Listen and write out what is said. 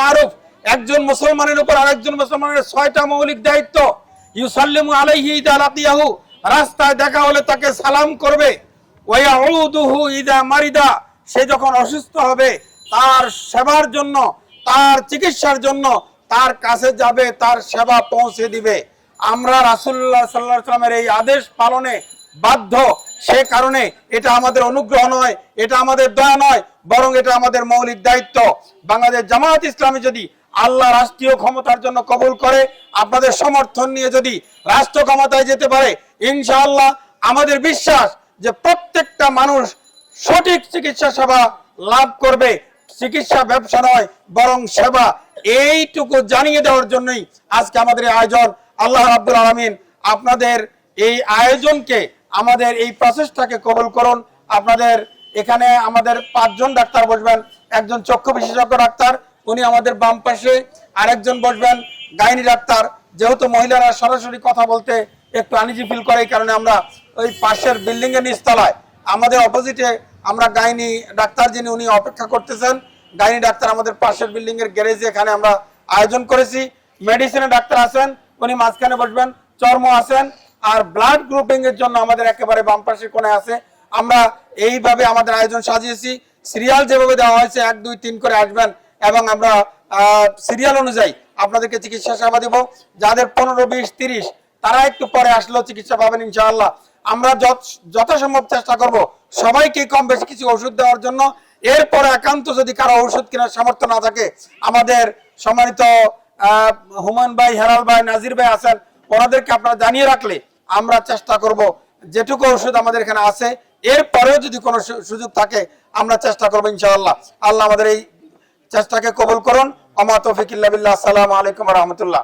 মারুফ একজন মুসলমানের উপর মুসলমানের ছয়টা মৌলিক দায়িত্ব। ইউসাল্লিমু আলাইহি রাস্তায় দেখা হলে তাকে সালাম করবে। ওয়াউদুহু ইদা মারিদা, সে যখন অসুস্থ হবে, তার সেবার জন্য, তার চিকিৎসার জন্য তার কাছে যাবে, তার সেবা পৌঁছে দিবে। আমরা রাসূলুল্লাহ সাল্লাল্লাহু আলাইহি সাল্লামের এই আদেশ পালনে বাধ্য। সে কারণে এটা আমাদের অনুগ্রহ নয়, এটা আমাদের দয়া নয়, বরং এটা আমাদের মৌলিক দায়িত্ব। বাংলাদেশ জামায়াত ইসলামী যদি আল্লাহ রাষ্ট্রীয় ক্ষমতার জন্য কবুল করে, আপনাদের সমর্থন নিয়ে যদি রাষ্ট্র ক্ষমতায় যেতে পারে, ইনশাআল্লাহ আমাদের বিশ্বাস যে প্রত্যেকটা মানুষ সঠিক চিকিৎসা সেবা লাভ করবে। চিকিৎসা ব্যবসা নয়, বরং সেবা। এইটুকু জানিয়ে দেওয়ার জন্যই আজকে আমাদের আয়োজন। আল্লাহ রাব্বুল আলামিন আপনাদের এই আয়োজনকে আমাদের এই প্রসেসটাকে কবল করুন। আপনাদের এখানে আমাদের পাঁচজন ডাক্তার বসবেন, একজন চক্ষু বিশেষজ্ঞ ডাক্তার, উনি আমাদের বাম পাশে, আরেকজন বসবেন, গাইনি ডাক্তার। যেহেতু মহিলারা সরাসরি কথা বলতে একটু আনিজি ফিল করে, এই কারণে আমরা ওই পাশের বিল্ডিং এর নিচতলায়, আমাদের অপোজিটে আমরা গাইনি ডাক্তার যিনি, উনি অপেক্ষা করতেছেন। গাইনি ডাক্তার আমাদের পাশের বিল্ডিং এর গ্যারেজে এখানে আমরা আয়োজন করেছি। মেডিসিনের ডাক্তার আছেন, উনি মাঝখানে বসবেন, চর্ম আছেন আর ব্লাড গ্রুপিং এর জন্য আমাদের একেবারে বাম পাশে কোণে আছে। আমরা এইভাবে আমাদের আয়োজন সাজিয়েছি। সিরিয়াল যেভাবে দেওয়া হয়েছে এক দুই তিন করে আসবেন এবং আমরা সিরিয়াল অনুযায়ী আপনাদেরকে চিকিৎসা সেবা দিব। যাদের পনেরো বিশ তিরিশ তারা একটু পরে আসলেও চিকিৎসা পাবেন ইনশাআল্লাহ। আমরা যথাসম্ভব চেষ্টা করব সবাইকে কম বেশি কিছু ওষুধ দেওয়ার জন্য। এরপরে একান্ত যদি কারও ওষুধ কেনার সামর্থ্য না থাকে আমাদের সম্মানিত আহ, হুমায়ুন ভাই হেরাল ভাই নাজির ভাই আছেন ওনাদেরকে আপনারা জানিয়ে রাখলে আমরা চেষ্টা করব, যেটুকু ওষুধ আমাদের এখানে আছে, এরপরেও যদি কোনো সুযোগ থাকে, আমরা চেষ্টা করব ইনশাআল্লাহ। আল্লাহ আমাদের এই চেষ্টাকে কবুল করুন। আমা তৌফিক আসসালামু আলাইকুম রহমতুল্লাহ।